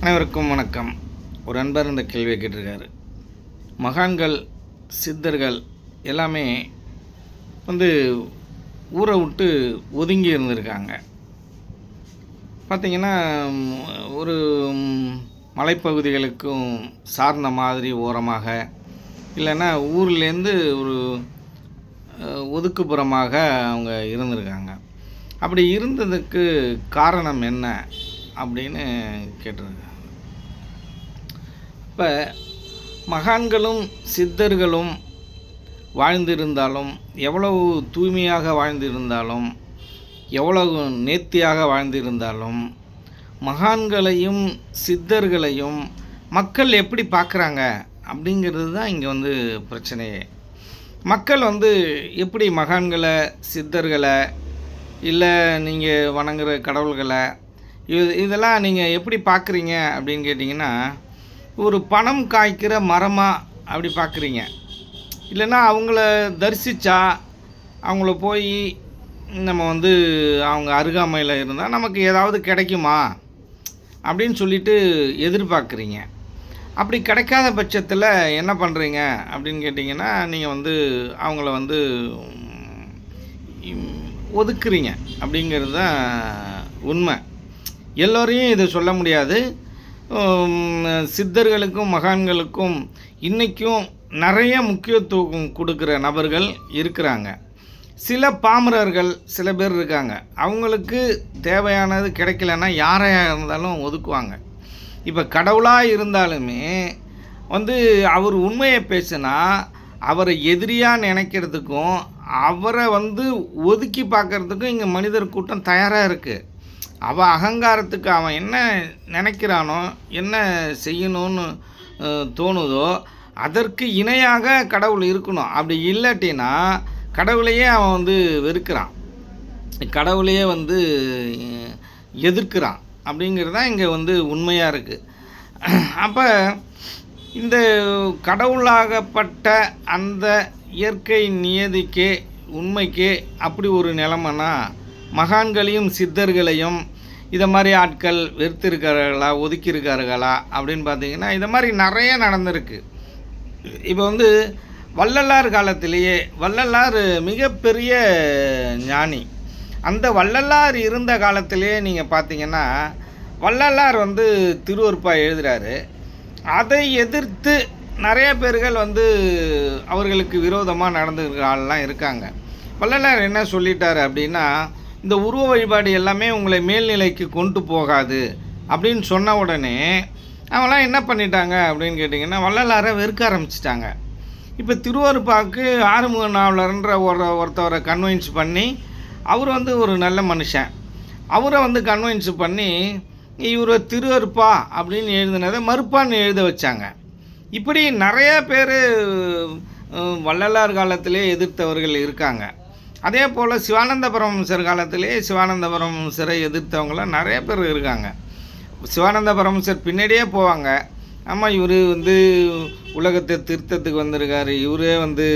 அனைவருக்கும் வணக்கம். ஒரு அன்பர் இந்த கேள்வியை கேட்டிருக்காரு. மகான்கள் சித்தர்கள் எல்லாமே வந்து ஊரை விட்டு ஒதுங்கி இருந்திருக்காங்க. பார்த்திங்கன்னா ஒரு மலைப்பகுதிகளுக்கும் சார்ந்த மாதிரி ஓரமாக இல்லைன்னா ஊர்லேருந்து ஒரு ஒதுக்குப்புறமாக அவங்க இருந்திருக்காங்க. அப்படி இருந்ததுக்கு காரணம் என்ன? அப்படின்னு கேட்டிருக்காங்க. இப்போ மகான்களும் சித்தர்களும் வாழ்ந்திருந்தாலும் எவ்வளவு தூய்மையாக வாழ்ந்திருந்தாலும் எவ்வளவு நேர்த்தியாக வாழ்ந்திருந்தாலும் மகான்களையும் சித்தர்களையும் மக்கள் எப்படி பார்க்குறாங்க அப்படிங்கிறது தான் இங்கே வந்து பிரச்சனையே. மக்கள் வந்து எப்படி மகான்களை சித்தர்களை இல்லை நீங்கள் வணங்குற கடவுள்களை இது இதெல்லாம் நீங்கள் எப்படி பார்க்குறீங்க அப்படின்னு கேட்டிங்கன்னா ஒரு பணம் காய்க்கிற மரமாக அப்படி பார்க்குறீங்க இல்லைன்னா அவங்கள தரிசித்தா அவங்கள போய் நம்ம வந்து அவங்க அருகாமையில் இருந்தால் நமக்கு ஏதாவது கிடைக்குமா? அப்படின்னு சொல்லிட்டு எதிர்பார்க்குறீங்க. அப்படி கிடைக்காத பட்சத்தில் என்ன பண்ணுறீங்க அப்படின்னு கேட்டிங்கன்னா நீங்கள் வந்து அவங்கள வந்து ஒதுக்குறீங்க. அப்படிங்கிறது தான் உண்மை. எல்லோரையும் இதை சொல்ல முடியாது. சித்தர்களுக்கும் மகான்களுக்கும் இன்றைக்கும் நிறைய முக்கியத்துவம் கொடுக்குற நபர்கள் இருக்கிறாங்க. சில பாமரர்கள் சில பேர் இருக்காங்க. அவங்களுக்கு தேவையானது கிடைக்கலன்னா யாரையாக இருந்தாலும் ஒதுக்குவாங்க. இப்போ கடவுளாக இருந்தாலுமே வந்து அவர் உண்மையை பேசினா அவரை எதிரியாக நினைக்கிறதுக்கும் அவரை வந்து ஒதுக்கி பார்க்கறதுக்கும் இங்கே மனிதர் கூட்டம் தயாராக இருக்குது அவன் அகங்காரத்துக்கு அவன் என்ன நினைக்கிறானோ என்ன செய்யணும்னு தோணுதோ அதற்கு இணையாக கடவுள் இருக்கணும். அப்படி இல்லாட்டினா கடவுளையே அவன் வந்து வெறுக்கிறான். கடவுளையே வந்து எதிர்க்கிறான். அப்படிங்கிறது தான் இங்கே வந்து உண்மையாக இருக்குது அப்போ இந்த கடவுளாகப்பட்ட அந்த இயற்கை நியதிக்கே உண்மைக்கே அப்படி ஒரு நிலமனா மகான்களையும் சித்தர்களையும் இதை மாதிரி ஆட்கள் வெறுத்திருக்கார்களா ஒதுக்கியிருக்கார்களா அப்படின்னு பார்த்தீங்கன்னா இதை மாதிரி நிறைய நடந்திருக்கு. இப்போ வந்து வள்ளலார் காலத்திலேயே வள்ளலார் மிகப்பெரிய ஞானி. அந்த வள்ளலார் இருந்த காலத்திலேயே நீங்கள் பார்த்தீங்கன்னா வள்ளலார் வந்து திருவருப்பா எழுதுகிறாரு அதை எதிர்த்து நிறைய பேர்கள் வந்து அவர்களுக்கு விரோதமாக நடந்துக்கிற ஆள்லாம் இருக்காங்க. வள்ளலார் என்ன சொல்லிட்டார் அப்படின்னா இந்த உருவ வழிபாடு எல்லாமே உங்களை மேல்நிலைக்கு கொண்டு போகாது அப்படின்னு சொன்ன உடனே அவங்களாம் என்ன பண்ணிட்டாங்க அப்படின்னு கேட்டிங்கன்னா வள்ளலாரை வெறுக்க ஆரம்பிச்சிட்டாங்க. இப்போ திருவருப்பாக்கு ஆறுமுக நாவலர்ன்ற ஒரு ஒருத்தவரை கன்வின்ஸ் பண்ணி அவர் வந்து ஒரு நல்ல மனுஷன். அவரை வந்து கன்வின்ஸ் பண்ணி இவரை திருவருப்பா அப்படின்னு எழுதினதை மறுப்பான்னு எழுத வச்சாங்க. இப்படி நிறைய பேர் வள்ளலார் காலத்திலே எதிர்த்தவர்கள் இருக்காங்க. அதே போல் சிவானந்த பரமஹம்சர் காலத்திலே சிவானந்தபுரம் சிறை எதிர்த்தவங்களாம் நிறைய பேர் இருக்காங்க. சிவானந்தபுரம் சார் பின்னாடியே போவாங்க. ஆமாம் இவர் வந்து உலகத்தை திருத்தத்துக்கு வந்திருக்காரு. இவரே வந்து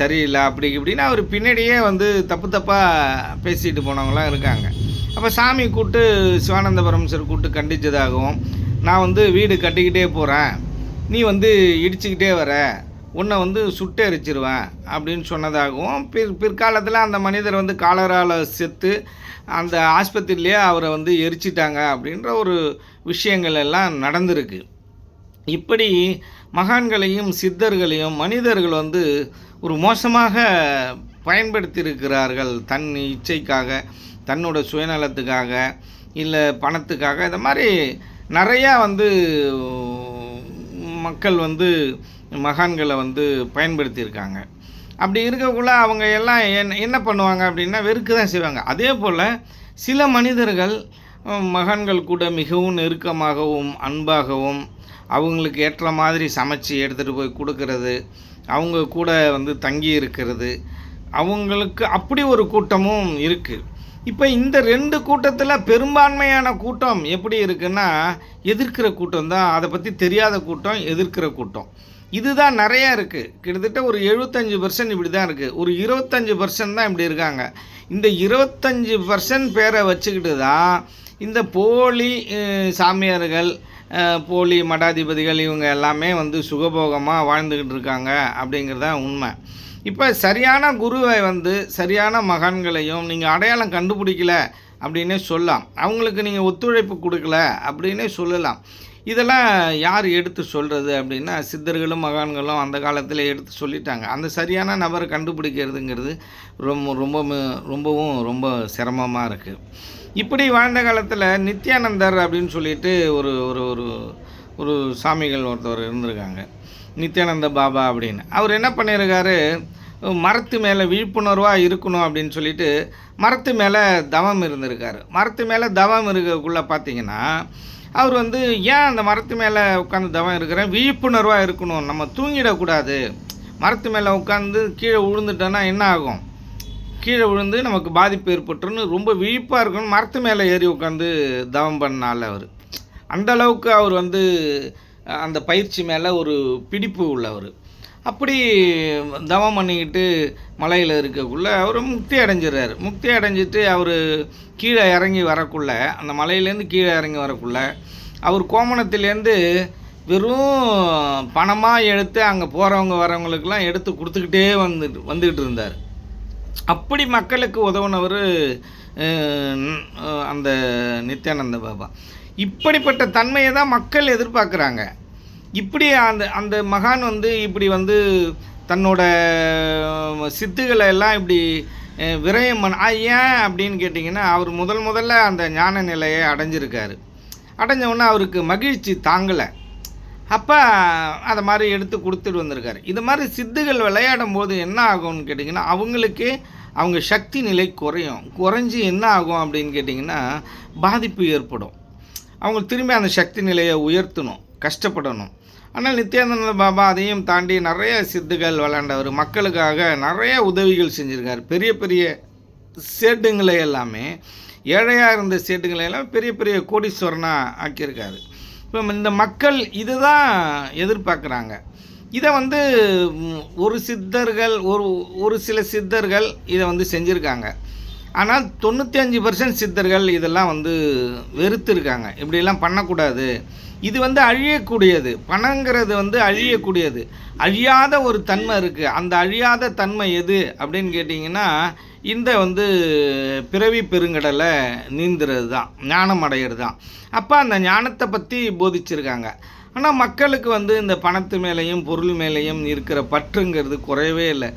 சரியில்லை அப்படி இப்படின்னு அவர் பின்னாடியே வந்து தப்பு தப்பாக பேசிட்டு போனவங்களாம் இருக்காங்க. அப்போ சாமி கூப்பிட்டு சிவானந்தபுரம் சார் கூப்பிட்டு கண்டித்ததாகவும் நான் வந்து வீடு கட்டிக்கிட்டே போகிறேன் நீ வந்து இடிச்சுக்கிட்டே வர. உன்னை வந்து சுட்டு எரிச்சிருவேன் அப்படின்னு சொன்னதாகவும் பிற் பிற்காலத்தில் அந்த மனிதர் வந்து காலரால் செத்து அந்த ஆஸ்பத்திரியிலே அவரை வந்து எரிச்சிட்டாங்க அப்படின்ற ஒரு விஷயங்கள் எல்லாம் நடந்திருக்கு. இப்படி மகான்களையும் சித்தர்களையும் மனிதர்கள் வந்து ஒரு மோசமாக பயன்படுத்தியிருக்கிறார்கள். தன் இச்சைக்காக தன்னோட சுயநலத்துக்காக இல்லை பணத்துக்காக. இந்த மாதிரி நிறையா வந்து மக்கள் வந்து மகான்களை வந்து பயன்படுத்தியிருக்காங்க. அப்படி இருக்கக்குள்ள அவங்க எல்லாம் என்ன என்ன பண்ணுவாங்க அப்படின்னா வெறுக்க தான் செய்வாங்க. அதே போல் சில மனிதர்கள் மகான்கள் கூட மிகவும் நெருக்கமாகவும் அன்பாகவும் அவங்களுக்கு ஏற்ற மாதிரி சமைச்சு எடுத்துகிட்டு போய் கொடுக்கறது அவங்க கூட வந்து தங்கி இருக்கிறது அவங்களுக்கு அப்படி ஒரு கூட்டமும் இருக்குது இப்போ இந்த ரெண்டு கூட்டத்தில் பெரும்பான்மையான கூட்டம் எப்படி இருக்குன்னா எதிர்க்கிற கூட்டம் தான். அதை பற்றி தெரியாத கூட்டம் எதிர்க்கிற கூட்டம். இதுதான் நிறையா இருக்குது கிட்டத்தட்ட ஒரு எழுபத்தஞ்சு பர்சன்ட் இப்படி தான் இருக்குது ஒரு இருபத்தஞ்சு பர்சன்ட் தான் இப்படி இருக்காங்க. இந்த இருபத்தஞ்சு பர்சன்ட் பேரை வச்சுக்கிட்டு தான் இந்த போலி சாமியார்கள் போலி மடாதிபதிகள் இவங்க எல்லாமே வந்து சுகபோகமாக வாழ்ந்துக்கிட்டு இருக்காங்க அப்படிங்கிறது தான் உண்மை. இப்போ சரியான குருவை வந்து சரியான மகான்களையும் நீங்கள் அடையாளம் கண்டுபிடிக்கல அப்படின்னே சொல்லலாம். அவங்களுக்கு நீங்கள் ஒத்துழைப்பு கொடுக்கல அப்படின்னே சொல்லலாம். இதெல்லாம் யார் எடுத்து சொல்கிறது அப்படின்னா சித்தர்களும் மகான்களும் அந்த காலத்தில் எடுத்து சொல்லிட்டாங்க. அந்த சரியான நபரை கண்டுபிடிக்கிறதுங்கிறது ரொம்ப ரொம்ப ரொம்பவும் ரொம்ப சிரமமாக இருக்குது இப்படி வாழ்ந்த காலத்தில் நித்யானந்தர் அப்படின்னு சொல்லிட்டு ஒரு ஒரு ஒரு ஒரு சாமிகள் ஒருத்தவர் இருந்திருக்காங்க. நித்யானந்த பாபா அப்படின்னு. அவர் என்ன பண்ணியிருக்காரு மரத்து மேலே விழிப்புணர்வாக இருக்கணும் அப்படின்னு சொல்லிட்டு மரத்து மேலே தவம் இருந்திருக்காரு. மரத்து மேலே தவம் இருக்கக்குள்ளே பார்த்தீங்கன்னா அவர் வந்து ஏன் அந்த மரத்து மேலே உட்காந்து தவம் இருக்கிறேன்? விழிப்புணர்வாக இருக்கணும். நம்ம தூங்கிடக்கூடாது. மரத்து மேலே உட்காந்து கீழே விழுந்துட்டோன்னா என்ன ஆகும்? கீழே விழுந்து நமக்கு பாதிப்பு ஏற்பட்டுருன்னு ரொம்ப விழிப்பாக இருக்கணும். மரத்து மேலே ஏறி உட்காந்து தவம் பண்ணால அவர். அந்த அளவுக்கு அவர் வந்து அந்த பயிற்சி மேலே ஒரு பிடிப்பு உள்ளவர். அப்படி தவம் பண்ணிக்கிட்டு மலையில் இருக்கக்குள்ளே அவர் முக்தி அடைஞ்சிடுறாரு முக்தி அடைஞ்சிட்டு அவர் கீழே இறங்கி வரக்குள்ள அந்த மலையிலேருந்து கீழே இறங்கி வரக்குள்ள அவர் கோமணத்திலேருந்து வெறும் பணமாக எடுத்து அங்கே போகிறவங்க வரவங்களுக்கெல்லாம் எடுத்து கொடுத்துக்கிட்டே வந்துட்டு வந்துக்கிட்டு இருந்தார். அப்படி மக்களுக்கு உதவுனவர் அந்த நித்யானந்த பாபா. இப்படிப்பட்ட தன்மையை தான் மக்கள் எதிர்பார்க்குறாங்க. இப்படி அந்த அந்த மகான் வந்து இப்படி வந்து தன்னோட சித்துகளை சித்துக்களை எல்லாம் இப்படி விரயம் பண்ண ஏன் அப்படின்னு கேட்டிங்கன்னா அவர் முதல் முதல்ல அந்த ஞான நிலையை அடைஞ்சிருக்காரு. அடைஞ்சவுடனே அவருக்கு மகிழ்ச்சி தாங்கலை. அப்போ அதை மாதிரி எடுத்து கொடுத்துட்டு வந்திருக்காரு. இது மாதிரி சித்துகள் விளையாடும் போது என்ன ஆகும்னு கேட்டிங்கன்னா அவங்களுக்கு அவங்க சக்தி நிலை குறையும். குறைஞ்சி என்ன ஆகும் அப்படின்னு கேட்டிங்கன்னா பாதிப்பு ஏற்படும். அவங்க திரும்பி அந்த சக்தி நிலையை உயர்த்தணும் கஷ்டப்படணும். ஆனால் நித்யானந்த பாபா அதையும் தாண்டி நிறைய சித்துகள் விளாண்டவர் மக்களுக்காக நிறைய உதவிகள் செஞ்சுருக்காரு. பெரிய பெரிய சேட்டுங்களை எல்லாமே ஏழையாக இருந்த சேட்டுங்களை எல்லாம் பெரிய பெரிய கோடீஸ்வரனாக ஆக்கியிருக்காரு. இப்போ இந்த மக்கள் இதுதான் எதிர்பார்க்குறாங்க. இதை வந்து ஒரு சித்தர்கள் ஒரு ஒரு சில சித்தர்கள் இதை வந்து செஞ்சுருக்காங்க. ஆனால் தொண்ணூற்றி அஞ்சு பர்சன்ட் சித்தர்கள் இதெல்லாம் வந்து வெறுத்துருக்காங்க. இப்படியெல்லாம் பண்ணக்கூடாது. இது வந்து அழியக்கூடியது. பணங்கிறது வந்து அழியக்கூடியது. அழியாத ஒரு தன்மை இருக்குது அந்த அழியாத தன்மை எது அப்படின்னு கேட்டிங்கன்னா இந்த வந்து பிறவி பெருங்கடலை நீந்துறது தான். ஞானம் அடையிறது தான். அப்போ அந்த ஞானத்தை பற்றி போதிச்சிருக்காங்க. ஆனால் மக்களுக்கு வந்து இந்த பணத்து மேலேயும் பொருள் மேலேயும் இருக்கிற பற்றுங்கிறது குறையவே இல்லை.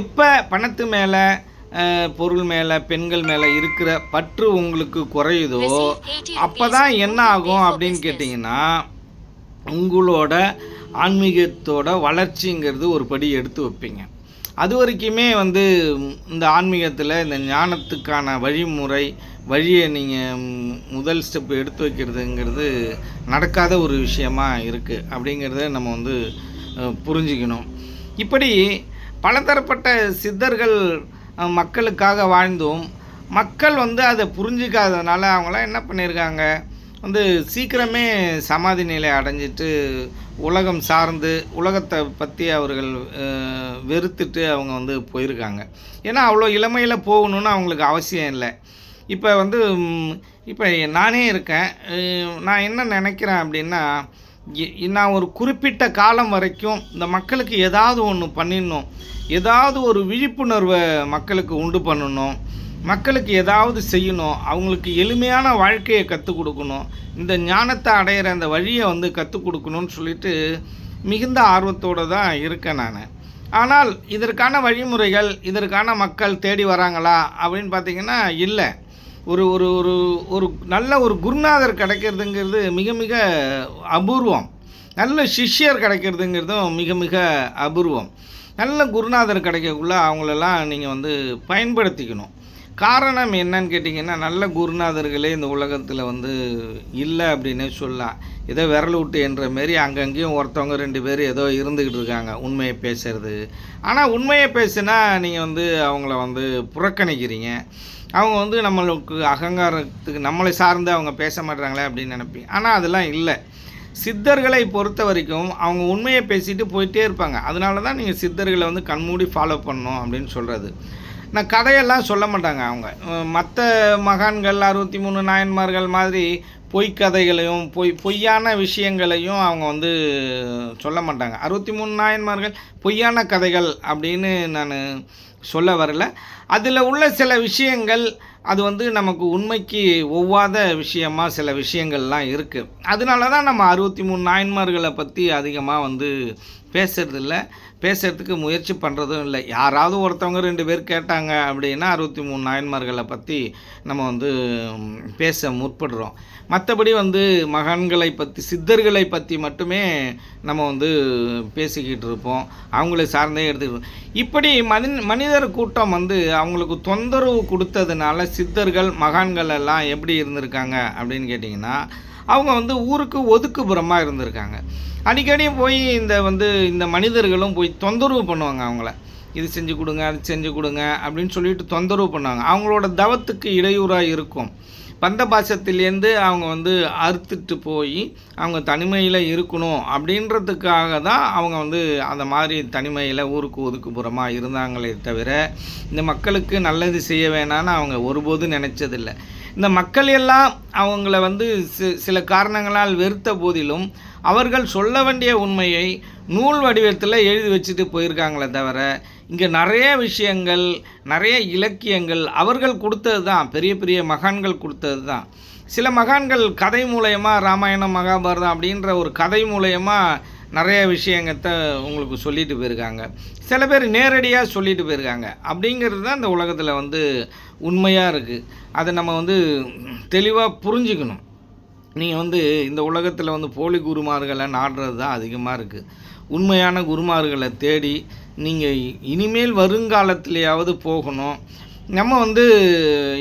எப்போ பணத்து மேலே பொருள் மேலே பெண்கள் மேலே இருக்கிற பற்று உங்களுக்கு குறையுதோ அப்போ தான் என்ன ஆகும் அப்படின்னு கேட்டிங்கன்னா உங்களோட ஆன்மீகத்தோட வளர்ச்சிங்கிறது ஒரு படி எடுத்து வைப்பீங்க. அது வரைக்குமே வந்து இந்த ஆன்மீகத்தில் இந்த ஞானத்துக்கான வழிமுறை வழியை நீங்கள் முதல் ஸ்டெப் எடுத்து வைக்கிறதுங்கிறது நடக்காத ஒரு விஷயமா இருக்குது அப்படிங்கிறத நம்ம வந்து புரிஞ்சுக்கணும். இப்படி பலதரப்பட்ட சித்தர்கள் மக்களுக்காக வாழ்ந்தும். மக்கள் வந்து அதை புரிஞ்சிக்காததுனால அவங்களாம் என்ன பண்ணியிருக்காங்க? வந்து சீக்கிரமே சமாதி நிலை அடைஞ்சிட்டு உலகம் சார்ந்து உலகத்தை பற்றி அவர்கள் வெறுத்துட்டு அவங்க வந்து போயிருக்காங்க. ஏன்னா அவ்வளோ இளமையில் போகணுன்னு அவங்களுக்கு அவசியம் இல்லை. இப்போ வந்து இப்போ நானே இருக்கேன். நான் என்ன நினைக்கிறேன் அப்படின்னா நான் ஒரு குறிப்பிட்ட காலம் வரைக்கும் இந்த மக்களுக்கு ஏதாவது ஒன்று பண்ணிடணும். ஏதாவது ஒரு விழிப்புணர்வை மக்களுக்கு உண்டு பண்ணணும். மக்களுக்கு ஏதாவது செய்யணும். அவங்களுக்கு எளிமையான வாழ்க்கையை கற்றுக் கொடுக்கணும். இந்த ஞானத்தை அடையிற அந்த வழியை வந்து கற்றுக் கொடுக்கணும்னு சொல்லிட்டு மிகுந்த ஆர்வத்தோடு தான் இருக்கேன் நான். ஆனால் இதற்கான வழிமுறைகள் இதற்கான மக்கள் தேடி வராங்களா அப்படின்னு பார்த்தீங்கன்னா இல்லை. ஒரு ஒரு ஒரு ஒரு நல்ல ஒரு குருநாதர் கிடைக்கிறதுங்கிறது மிக மிக அபூர்வம். நல்ல சிஷ்யர் கிடைக்கிறதுங்கிறதும் மிக மிக அபூர்வம். நல்ல குருநாதர் கிடைக்கக்குள்ள அவங்களெல்லாம் நீங்கள் வந்து பயன்படுத்திக்கணும். காரணம் என்னன்னு கேட்டிங்கன்னா நல்ல குருநாதர்களே இந்த உலகத்தில் வந்து இல்லை அப்படின்னே சொல்லலாம். ஏதோ விரல் விட்டு என்ற மாரி அங்கங்கேயும் ஒருத்தவங்க ரெண்டு பேர் ஏதோ இருந்துக்கிட்டு இருக்காங்க உண்மையை பேசுறது. ஆனால் உண்மையை பேசுனா நீங்கள் வந்து அவங்கள வந்து புறக்கணிக்கிறீங்க. அவங்க வந்து நம்மளுக்கு அகங்காரத்துக்கு நம்மளை சார்ந்து அவங்க பேச மாட்டாங்களே அப்படின்னு நினைப்பேன். ஆனால் அதெல்லாம் இல்லை. சித்தர்களை பொறுத்த வரைக்கும் அவங்க உண்மையை பேசிட்டு போயிட்டே இருப்பாங்க. அதனால தான் நீங்கள் சித்தர்களை வந்து கண்மூடி ஃபாலோ பண்ணணும் அப்படின்னு சொல்கிறது நான் கதையெல்லாம் சொல்ல மாட்டாங்க அவங்க. மற்ற மகான்கள் அறுபத்தி மூணு நாயன்மார்கள் மாதிரி பொய்க்கதைகளையும் பொய் பொய்யான விஷயங்களையும் அவங்க வந்து சொல்ல மாட்டாங்க. அறுபத்தி மூணு நாயன்மார்கள் பொய்யான கதைகள் அப்படின்னு நான் சொல்ல வரல. அதில் உள்ள சில விஷயங்கள் அது வந்து நமக்கு உண்மைக்கு ஒவ்வாத விஷயமா சில விஷயங்கள்லாம் இருக்குது அதனால தான் நம்ம அறுபத்தி மூணு நாயன்மார்களை பற்றி அதிகமாக வந்து பேசுகிறதில்ல பேசுகிறதுக்கு முயற்சி பண்ணுறதும் இல்லை. யாராவது ஒருத்தவங்க ரெண்டு பேர் கேட்டாங்க அப்படின்னா அறுபத்தி மூணு நாயன்மார்களை பற்றி நம்ம வந்து பேச முற்படுறோம். மற்றபடி வந்து மகான்களை பற்றி சித்தர்களை பற்றி மட்டுமே நம்ம வந்து பேசிக்கிட்டு இருப்போம். அவங்கள சார்ந்தே எடுத்துக்கிட்டு இப்படி மனி மனிதர் கூட்டம் வந்து அவங்களுக்கு தொந்தரவு கொடுத்ததுனால சித்தர்கள் மகான்கள் எல்லாம் எப்படி இருந்திருக்காங்க அப்படின்னு கேட்டிங்கன்னா அவங்க வந்து ஊருக்கு ஒதுக்குப்புறமாக இருந்திருக்காங்க. அடிக்கடி போய் இந்த வந்து இந்த மனிதர்களும் போய் தொந்தரவு பண்ணுவாங்க அவங்கள. இது செஞ்சு கொடுங்க அது செஞ்சு கொடுங்க அப்படின்னு சொல்லிட்டு தொந்தரவு பண்ணுவாங்க. அவங்களோட தவத்துக்கு இடையூறாக இருக்கும். பந்த பாசத்திலேருந்து அவங்க வந்து அறுத்துட்டு போய் அவங்க தனிமையில் இருக்கணும் அப்படின்றதுக்காக தான் அவங்க வந்து அந்த மாதிரி தனிமையில் ஊருக்கு ஒதுக்குப்புறமாக இருந்தாங்களே தவிர இந்த மக்களுக்கு நல்லது செய்ய வேணான்னு அவங்க ஒருபோதும் நினச்சதில்லை. இந்த மக்கள் எல்லாம் அவங்கள வந்து சில காரணங்களால் வெறுத்த போதிலும் அவர்கள் சொல்ல வேண்டிய உண்மையை நூல் வடிவத்தில் எழுதி வச்சுட்டு போயிருக்காங்களே தவிர இங்கே நிறைய விஷயங்கள் நிறைய இலக்கியங்கள் அவர்கள் கொடுத்தது தான். பெரிய பெரிய மகான்கள் கொடுத்தது தான். சில மகான்கள் கதை மூலயமா ராமாயணம் மகாபாரதம் அப்படின்ற ஒரு கதை மூலயமா நிறைய விஷயங்கத்தை உங்களுக்கு சொல்லிட்டு போயிருக்காங்க. சில பேர் நேரடியாக சொல்லிட்டு போயிருக்காங்க. அப்படிங்கிறது தான் இந்த உலகத்தில் வந்து உண்மையாக இருக்குது அதை நம்ம வந்து தெளிவாக புரிஞ்சுக்கணும். நீங்கள் வந்து இந்த உலகத்தில் வந்து போலி குருமார்களை நாடுறது தான் அதிகமாக இருக்குது உண்மையான குருமார்களை தேடி நீங்கள் இனிமேல் வருங்காலத்திலேயாவது போகணும். நம்ம வந்து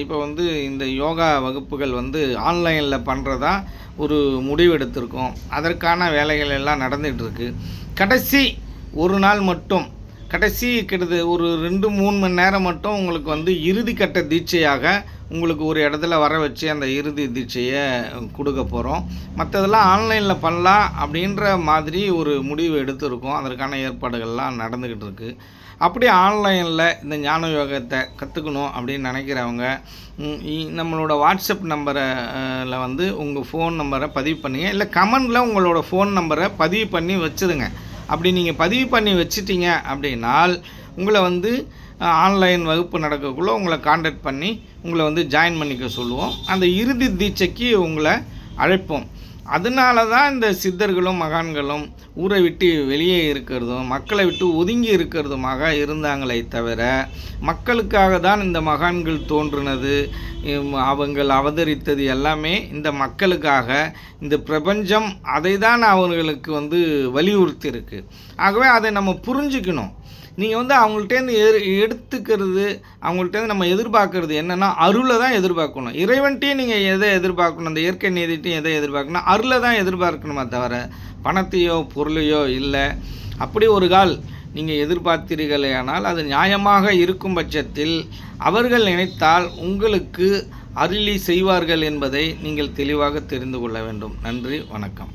இப்போ வந்து இந்த யோகா வகுப்புகள் வந்து ஆன்லைனில் பண்ணுறதா ஒரு முடிவெடுத்திருக்கோம் அதற்கான வேலைகள் எல்லாம் நடந்துகிட்ருக்கு கடைசி ஒரு நாள் மட்டும் கடைசி கிட்டது ஒரு ரெண்டு மூணு மணி நேரம் மட்டும் உங்களுக்கு வந்து இறுதி கட்ட தீட்சையாக உங்களுக்கு ஒரு இடத்துல வர வச்சு அந்த இறுதி தீட்சையை கொடுக்க போகிறோம் மற்றதெல்லாம் ஆன்லைனில் பண்ணலாம் அப்படின்ற மாதிரி ஒரு முடிவு எடுத்திருக்கோம். அதற்கான ஏற்பாடுகள்லாம் நடந்துக்கிட்டு இருக்குது அப்படி ஆன்லைனில் இந்த ஞான யோகத்தை கற்றுக்கணும் அப்படின்னு நினைக்கிறவங்க இ- நம்மளோட வாட்ஸ்அப் நம்பரில் வந்து உங்கள் ஃபோன் நம்பரை பதிவு பண்ணுங்கள் இல்லை கமெண்டில் உங்களோட ஃபோன் நம்பரை பதிவு பண்ணி வச்சுடுங்க அப்படி நீங்கள் பதிவு பண்ணி வச்சிட்டீங்க அப்படின்னால் உங்களை வந்து ஆன்லைன் வகுப்பு நடக்கக்குள்ளே உங்களை காண்டாக்ட் பண்ணி உங்களை வந்து ஜாயின் பண்ணிக்க சொல்லுவோம். அந்த இறுதி தீட்சைக்கு உங்களை அழைப்போம். அதனால தான் இந்த சித்தர்களும் மகான்களும் ஊரை விட்டு வெளியே இருக்கிறதும் மக்களை விட்டு ஒதுங்கி இருக்கிறதுமாக இருந்தாங்களே தவிர மக்களுக்காக தான் இந்த மகான்கள் தோன்றினது அவங்கள் அவதரித்தது எல்லாமே இந்த மக்களுக்காக இந்த பிரபஞ்சம் அதை தான் அவர்களுக்கு வந்து வலியுறுத்தி இருக்குது ஆகவே அதை நம்ம புரிஞ்சுக்கணும். நீங்கள் வந்து அவங்கள்ட்டேருந்து எரு எடுத்துக்கிறது அவங்கள்ட்டேருந்து நம்ம எதிர்பார்க்கறது என்னென்னா அருளை தான் எதிர்பார்க்கணும். இறைவன்ட்டையும் நீங்கள் எதை எதிர்பார்க்கணும்? அந்த இயற்கை நீதிட்டையும் எதை எதிர்பார்க்கணும்? அருளை தான் எதிர்பார்க்கணுமே தவிர பணத்தையோ பொருளையோ இல்லை. அப்படி ஒரு கால் நீங்கள் எதிர்பார்த்தீர்களேயானால் அது நியாயமாக இருக்கும் பட்சத்தில் அவர்கள் நினைத்தால் உங்களுக்கு அருளி செய்வார்கள் என்பதை நீங்கள் தெளிவாக தெரிந்து கொள்ள வேண்டும். நன்றி வணக்கம்.